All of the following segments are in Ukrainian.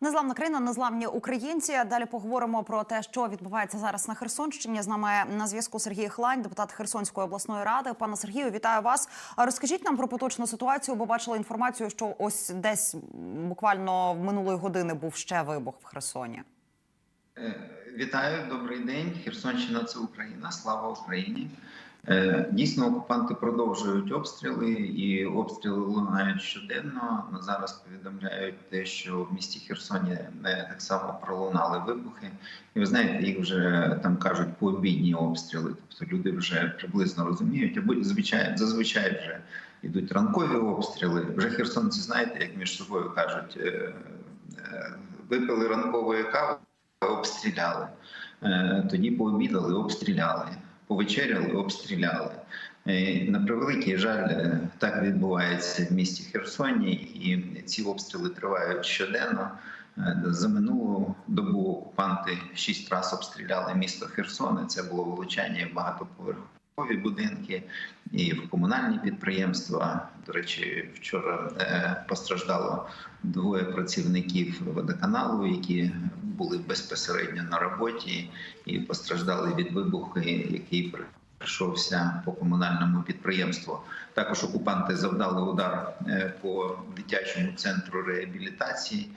Незламна країна, незламні українці. Далі поговоримо про те, що відбувається зараз на Херсонщині. З нами на зв'язку Сергій Хлань, депутат Херсонської обласної ради. Пане Сергію, вітаю вас. Розкажіть нам про поточну ситуацію, бо бачили інформацію, що ось десь буквально минулої години був ще вибух в Херсоні. Е, Вітаю, добрий день. Херсонщина це Україна. Слава Україні. Е, Дійсно, окупанти продовжують обстріли, і обстріли лунають щоденно. Зараз повідомляють те, що в місті Херсоні так само пролунали вибухи. І ви знаєте, їх вже там кажуть пообідні обстріли. Тобто люди вже приблизно розуміють, або звичайно зазвичай вже йдуть ранкові обстріли. Вже херсонці знаєте, як між собою кажуть, е, е, випили ранкової кави обстріляли. Тоді пообідали, обстріляли, повечеряли, обстріляли. Е, На превеликий жаль, е, так відбувається в місті Херсоні, і ці обстріли тривають щоденно. Е, За минулу добу окупанти шість разів обстріляли місто Херсон. Це було влучання в багатоповерхові будинки і в комунальні підприємства. До речі, вчора е, постраждало двоє працівників водоканалу, які були безпосередньо на роботі і постраждали від вибуху, який прийшовся по комунальному підприємству. Також окупанти завдали удар е, по дитячому центру реабілітації,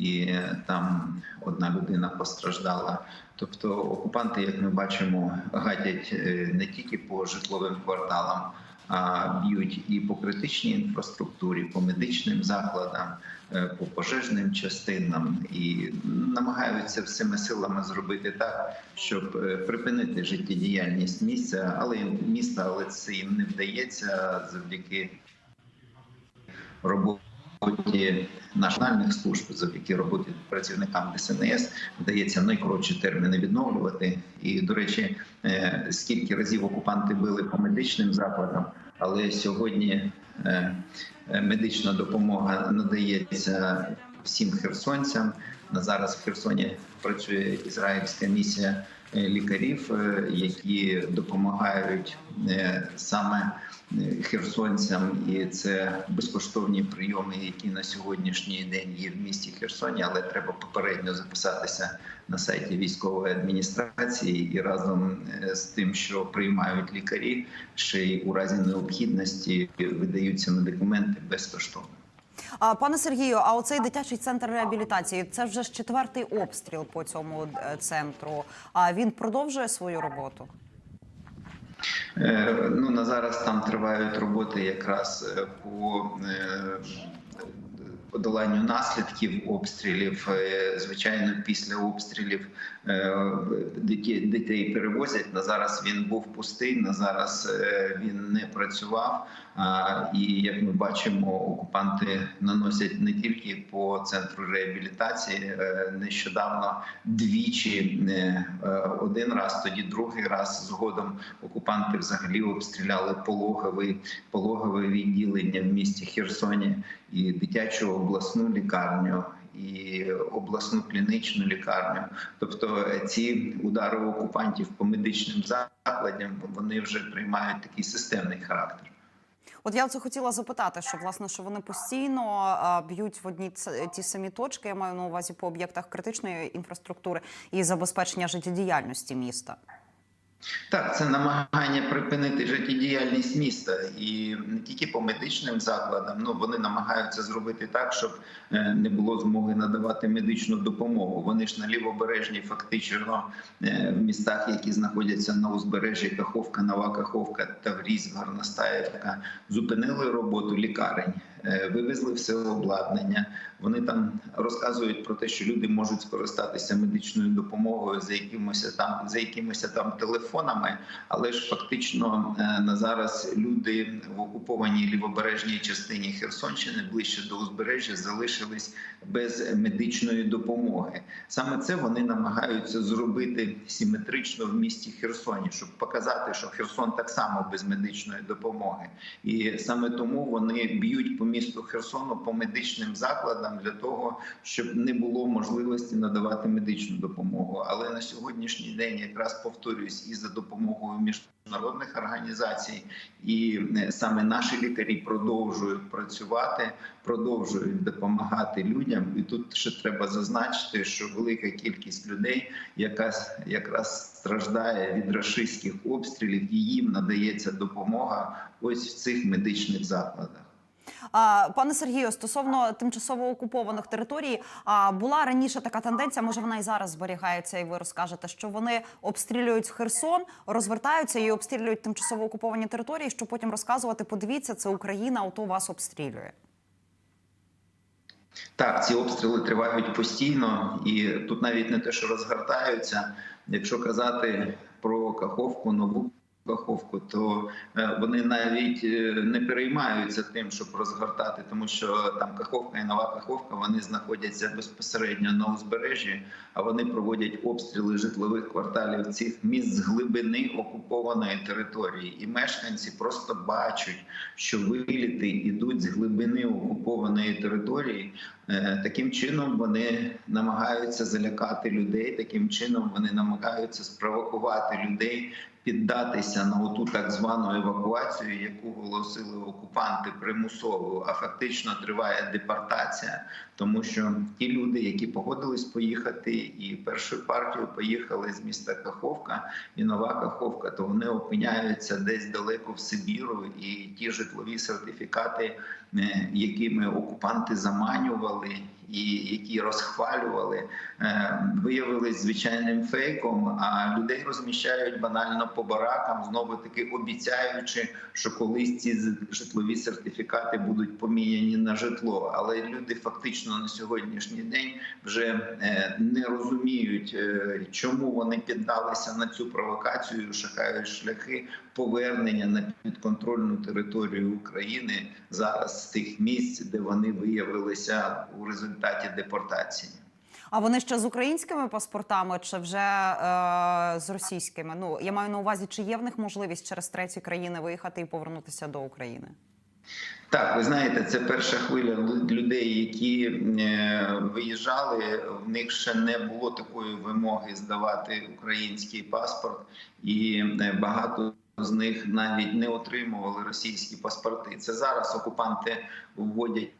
і там одна людина постраждала. Тобто, окупанти, як ми бачимо, гадять е, не тільки по житловим кварталам. А б'ють і по критичній інфраструктурі, по медичним закладам, е, по пожежним частинам і намагаються всіми силами зробити так, щоб е, припинити життєдіяльність місця, але міста, але це їм не вдається завдяки роботі національних служб, завдяки роботі працівникам ДСНС вдається найкоротші терміни відновлювати. І до речі, е, скільки разів окупанти били по медичним закладам, але сьогодні е, е, медична допомога надається всім херсонцям. На зараз в Херсоні працює ізраїльська місія е, лікарів, е, які допомагають е, саме херсонцям, і це безкоштовні прийоми, які на сьогоднішній день є в місті Херсоні, але треба попередньо записатися на сайті військової адміністрації і разом з тим, що приймають лікарі, ще й у разі необхідності видаються медикаменти безкоштовно. Пане Сергію, а оцей дитячий центр реабілітації це вже ж четвертий обстріл по цьому е, центру. А він продовжує свою роботу. Е, Ну на зараз там тривають роботи якраз е, по подоланню наслідків обстрілів. Звичайно, після обстрілів дітей, перевозять. На зараз він був пустий. На зараз він не працював. І як ми бачимо, окупанти наносять не тільки по центру реабілітації. Е, Нещодавно двічі е, е, один раз, тоді другий раз згодом окупанти взагалі обстріляли пологовий пологове відділення в місті Херсоні і дитячу обласну лікарню. І обласну клінічну лікарню, тобто ці удари окупантів по медичним закладам вони вже приймають такий системний характер. От я це хотіла запитати, що власне що вони постійно б'ють в одні ті самі точки. Я маю на увазі по об'єктах критичної інфраструктури і забезпечення життєдіяльності міста. Так, це намагання припинити життєдіяльність міста і не тільки по медичним закладам. Ну вони намагаються зробити так, щоб е, не було змоги надавати медичну допомогу. Вони ж на лівобережній, фактично е, в містах, які знаходяться на узбережжі Каховка, Нова Каховка, Таврійськ, Горностаєвка, зупинили роботу лікарень. Е, Вивезли все обладнання. Вони там розказують про те, що люди можуть скористатися медичною допомогою за якимось там за якимись там телефонами, але ж фактично е, на зараз люди в окупованій лівобережній частині Херсонщини ближче до узбережжя залишились без медичної допомоги. Саме це вони намагаються зробити симетрично в місті Херсоні, щоб показати, що Херсон так само без медичної допомоги, і саме тому вони б'ють по місту Херсону по медичним закладам для того, щоб не було можливості надавати медичну допомогу. Але на сьогоднішній день якраз повторюсь і за допомогою міжнародних організацій, і е, саме наші лікарі продовжують працювати, продовжують допомагати людям. І тут ще треба зазначити, що велика кількість людей, яка якраз страждає від рашистських обстрілів, і їм надається допомога ось в цих медичних закладах. Пане Сергію, стосовно тимчасово окупованих територій, а, була раніше така тенденція, може вона і зараз зберігається, і ви розкажете, що вони обстрілюють Херсон, розвертаються і обстрілюють тимчасово окуповані території, щоб потім розказувати: подивіться, це Україна, ото вас обстрілює. Так, ці обстріли тривають постійно, і тут навіть не те, що розгортаються. Якщо казати про Каховку, нову Каховку, то е, вони навіть е, не переймаються тим, щоб розгортати, тому що там Каховка і нова Каховка вони знаходяться безпосередньо на узбережжі, а вони проводять обстріли житлових кварталів цих міст з глибини окупованої території, і мешканці просто бачать, що виліти йдуть з глибини окупованої території. Е, Таким чином вони намагаються залякати людей. Таким чином вони намагаються спровокувати людей піддатися на оту так звану евакуацію, яку оголосили окупанти примусово. А фактично триває депортація, тому що ті люди, які погодились поїхати, і першою партією поїхали з міста Каховка і Нова Каховка, то вони опиняються десь далеко в Сибіру, і ті житлові сертифікати, е, якими окупанти заманювали. І які розхвалювали, е, виявились звичайним фейком. А людей розміщають банально по баракам, знову таки обіцяючи, що колись ці житлові сертифікати будуть поміняні на житло. Але люди фактично на сьогоднішній день вже е, не розуміють, е, чому вони піддалися на цю провокацію, шукають шляхи повернення на підконтрольну територію України зараз з тих місць, де вони виявилися у результаті депортації. А вони ще з українськими паспортами, чи вже е, з російськими? Ну я маю на увазі, чи є в них можливість через треті країни виїхати і повернутися до України? Так, ви знаєте, це перша хвиля людей, які е, виїжджали. В них ще не було такої вимоги здавати український паспорт, і е, багато з них навіть не отримували російські паспорти. Це зараз окупанти вводять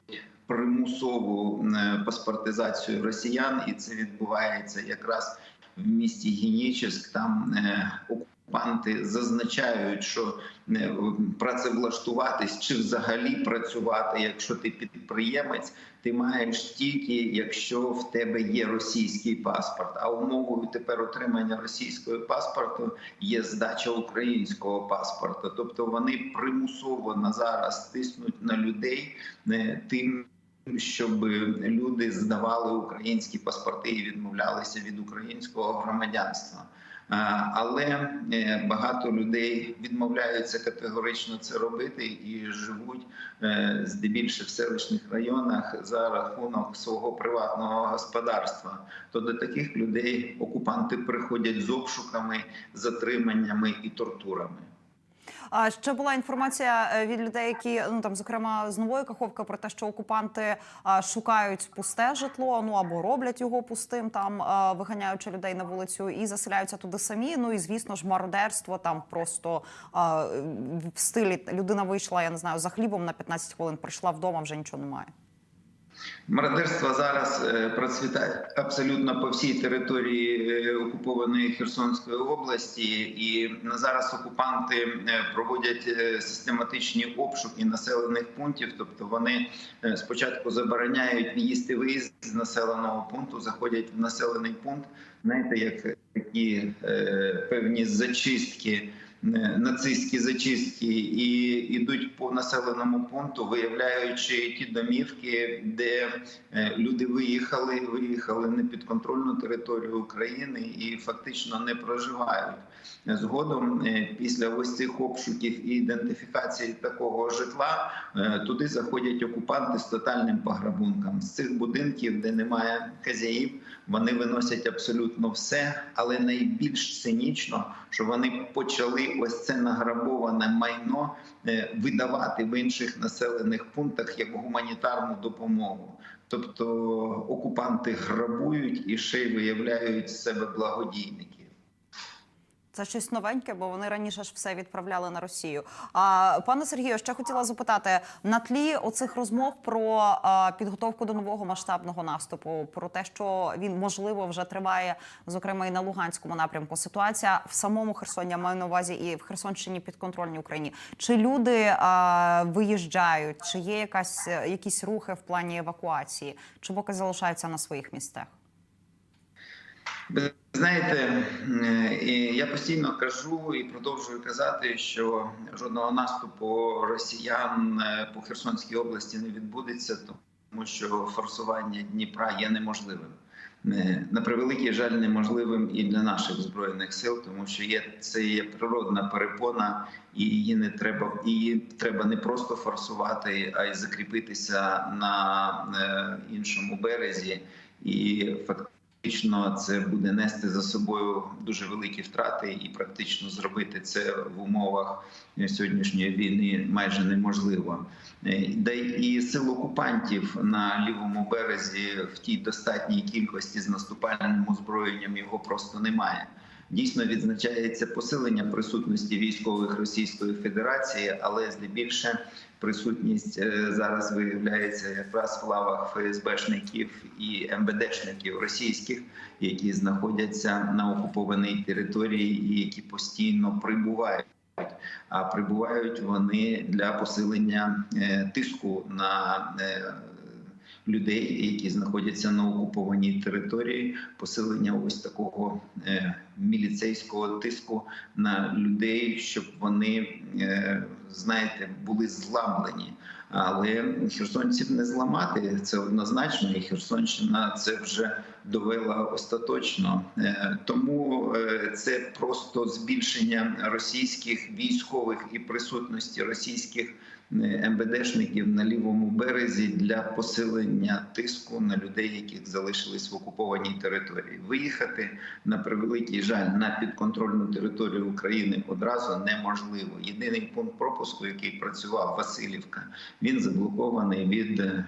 примусову е, паспортизацію росіян, і це відбувається якраз в місті Генічеськ. Там е, окупанти зазначають, що е, працевлаштуватись чи взагалі працювати, якщо ти підприємець, ти маєш тільки якщо в тебе є російський паспорт. А умовою тепер отримання російського паспорту є здача українського паспорта. Тобто вони примусово на зараз тиснуть на людей тим. Щоб люди здавали українські паспорти і відмовлялися від українського громадянства. Е, Але е, багато людей відмовляються категорично це робити і живуть е, здебільше в селищних районах за рахунок свого приватного господарства. То до таких людей окупанти приходять з обшуками, затриманнями і тортурами. А ще була інформація е, від людей, які ну там, зокрема, з нової каховки про те, що окупанти а, шукають пусте житло, ну або роблять його пустим, там а, виганяючи людей на вулицю і заселяються туди самі. Ну і звісно ж, мародерство там просто в стилі людина вийшла, я не знаю, за хлібом на 15 хвилин, прийшла вдома, вже нічого немає. Мародерство зараз е, процвітає абсолютно по всій території е, окупованої Херсонської області, і зараз окупанти е, проводять систематичні обшуки населених пунктів. Тобто вони спочатку забороняють і виїзд з населеного пункту, заходять в населений пункт. Знаєте, як такі певні зачистки. Е, Нацистські зачистки і йдуть по населеному пункту, виявляючи ті домівки, де е, люди виїхали, виїхали на підконтрольну територію України і фактично не проживають. Згодом, е, після ось цих обшуків і ідентифікації такого житла, туди заходять окупанти з тотальним пограбунком. З цих будинків, де немає хазяїв, вони виносять абсолютно все, але найбільш цинічно, що вони почали ось це награбоване майно е, видавати в інших населених пунктах як гуманітарну допомогу. Тобто окупанти грабують і ще й виявляють себе благодійників. Це щось новеньке, бо вони раніше ж все відправляли на Росію. А пане Сергію, ще хотіла запитати на тлі оцих розмов про а, підготовку до нового масштабного наступу, про те, що він можливо вже триває, зокрема і на Луганському напрямку. Ситуація в самому Херсоні я маю на увазі і в Херсонщині підконтрольній Україні. Чи люди а, виїжджають? Чи є якась якісь рухи в плані евакуації? Чи поки залишаються на своїх місцях? Ви знаєте, е, я постійно кажу і продовжую казати, що жодного наступу росіян е, по Херсонській області не відбудеться, тому що форсування Дніпра є неможливим. Е, На превеликий жаль, неможливим і для наших збройних сил, тому що є це є природна перепона, і її не треба її треба не просто форсувати, а й закріпитися на е, іншому березі і фактично. Фактично, це буде нести за собою дуже великі втрати, і практично зробити це в умовах сьогоднішньої війни майже неможливо. Де і сил окупантів на лівому березі в тій достатній кількості з наступальним озброєнням його просто немає. Дійсно відзначається посилення присутності військових Російської Федерації, але здебільше присутність е, зараз виявляється якраз в лавах ФСБшників і МВДшників російських, які знаходяться на окупованій території і які постійно прибувають. А прибувають вони для посилення е, тиску на е, людей, які знаходяться на окупованій території, посилення ось такого е, міліцейського тиску на людей, щоб вони е, знаєте були зламлені. Але херсонців не зламати це однозначно, і Херсонщина це вже довела остаточно. Е, Тому е, це просто збільшення російських військових і присутності російських е, МВДшників на лівому березі для посилення тиску на людей, яких залишились в окупованій території. Виїхати на превеликий жаль на підконтрольну територію України одразу неможливо. Єдиний пункт пропуску, який працював Васильівка, він заблокований від е,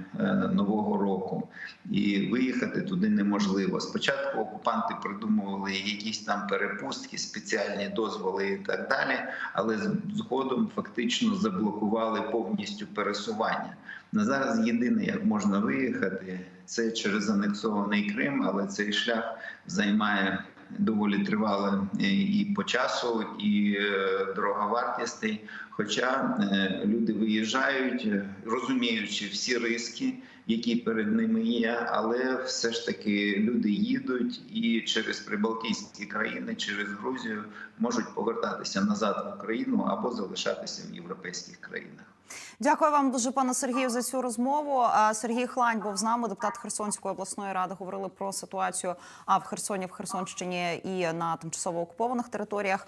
нового року, і виїхати туди неможливо. Спочатку окупанти придумували якісь там перепустки, спеціальні дозволи і так далі, але згодом фактично заблокували повністю пересування. На зараз єдине, як можна виїхати, це через анексований Крим, але цей шлях займає доволі тривало е, і по часу, і е, дороговартісний. Хоча е, люди виїжджають, розуміючи всі риски, які перед ними є, але все ж таки люди їдуть і через прибалтійські країни, через Грузію можуть повертатися назад в Україну або залишатися в європейських країнах. Дякую вам дуже, пане Сергію, за цю розмову. Сергій Хлань був з нами, депутат Херсонської обласної ради. Говорили про ситуацію в Херсоні, в Херсонщині і на тимчасово окупованих територіях.